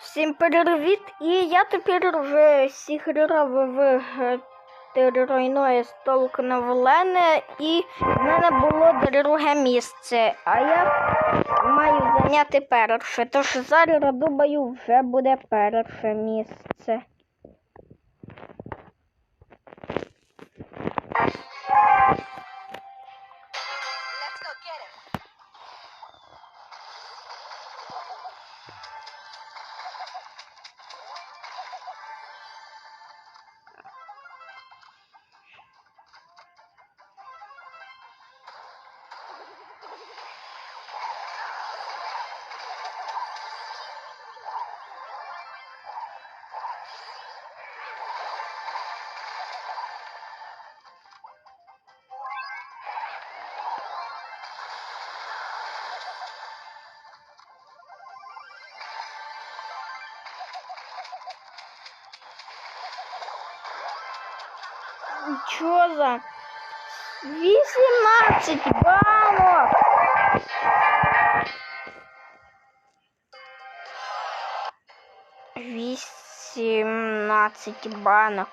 Всім привіт! І я тепер вже всіх в тройної столкновлене, і в мене було друге місце. А я маю зайняти перше. Тож зараз думаю, вже буде перше місце. Що за 18 банок? Вісімнадцять банок.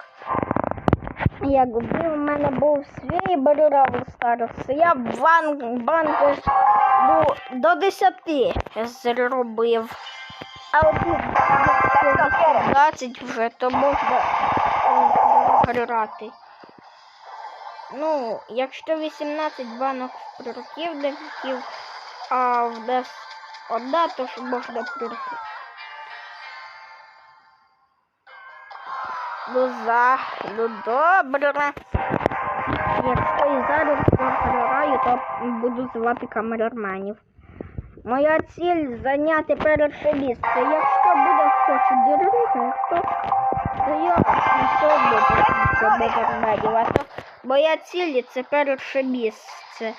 Якби в мене був свій Бравл Старс, я б банк, банку до 10 зробив. А от 20 вже, то можна е, грати. Ну, якщо 18 банок в противників, а в нас одна, то ж можна проти. Ну, за, ну добре. Якщо і зараз програю, то буду звати камераменів. Моя ціль зайняти перше місце. Якщо буде хоч друге, то, я все буду моя ціль це перше місце.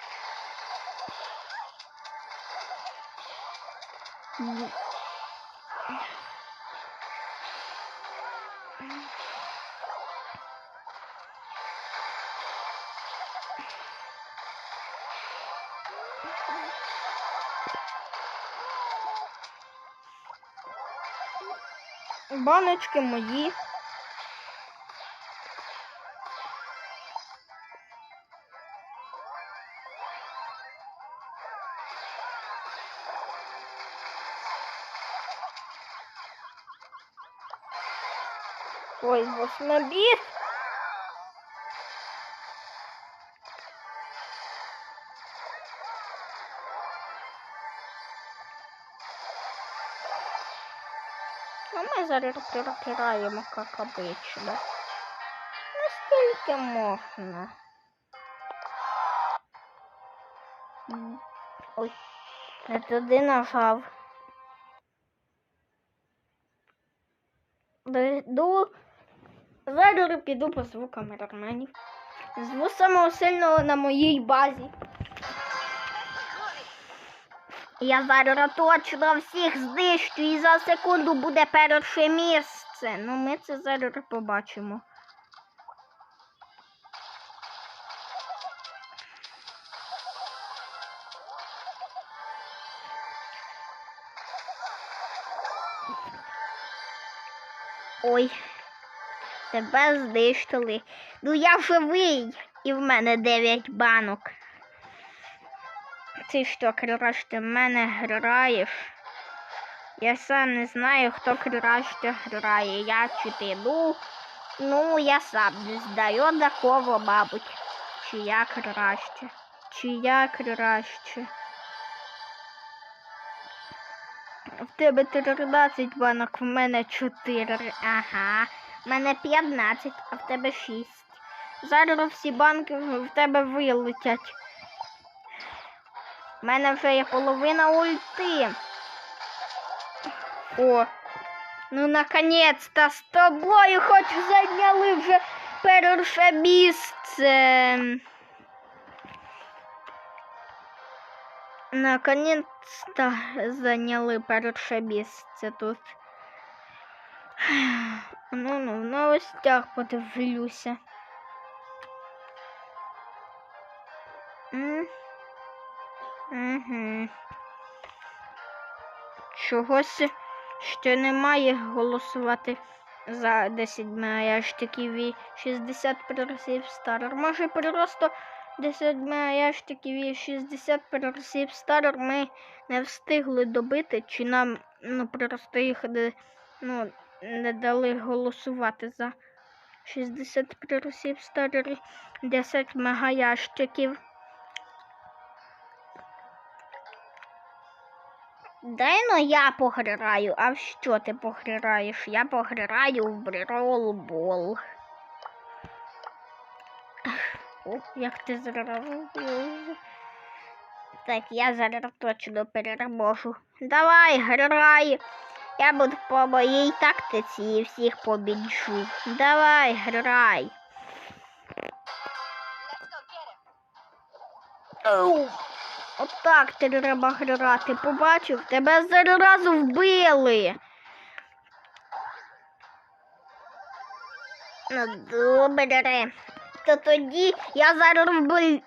Баночки мої. Ой, восьмобіт. А ми зараз перетираємо, як обично. Наскільки можна? Ой, не туди нажав. Йду. Зараз піду по звуку камераменів. Зву самого сильного на моїй базі. Я зараз точно всіх знищу і за секунду буде перше місце. Ну ми це зараз побачимо. Ой, тебе знищили. Ну я живий, і в мене 9 банок. Ти що, краще в мене граєш? Я сам не знаю, хто краще грає. Я чи ти. Ну, ну я сам не знаю на кого, мабуть. Чи я краще. Чи я краще. В тебе 13 банок, в мене 4. Ага. В мене 15, а в тебе 6. Зараз всі банки в тебе вилетять. У мене вже є половина ульти. О, ну наконець-то з тобою хоч зайняли вже перше місце. Наконець-то зайняли перше місце тут. Ну, ну, в новостях подивлюся. Угу. Чогось ще немає голосувати за 10 мегаящиків і 60 переросів старер. Може просто 10 мегаящиків і 60 переросів старер ми не встигли добити, чи нам ну, просто їх ну, не дали голосувати за 60 переросів старер і 10 мегаящиків. Дай ну я пограю. А в що ти пограєш? Я пограю в бролбол. О, як ти зробив? Так, я зараз точно переможу. Давай, грай. Я буду по моїй тактиці і всіх побіджу. Давай, грай. Отак треба грати. Побачив, тебе зараз вбили. Ну, добре. То тоді я зараз вбив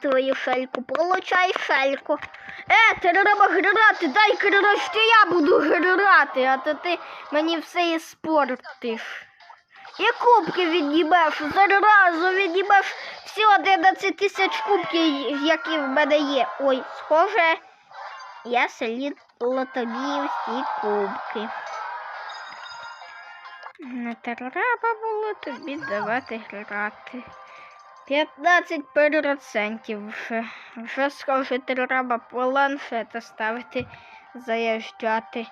твою шельку. Получай шельку. Е, треба грати, дай краще я буду грати, а то ти мені все іспортиш. І кубки віднімеш, заразу віднімеш всі 11 тисяч кубків, які в мене є. Ой, схоже, я слідила тобі всі кубки. Не треба було тобі давати грати. 15% вже. Вже схоже, треба планшета ставити, заїжджати.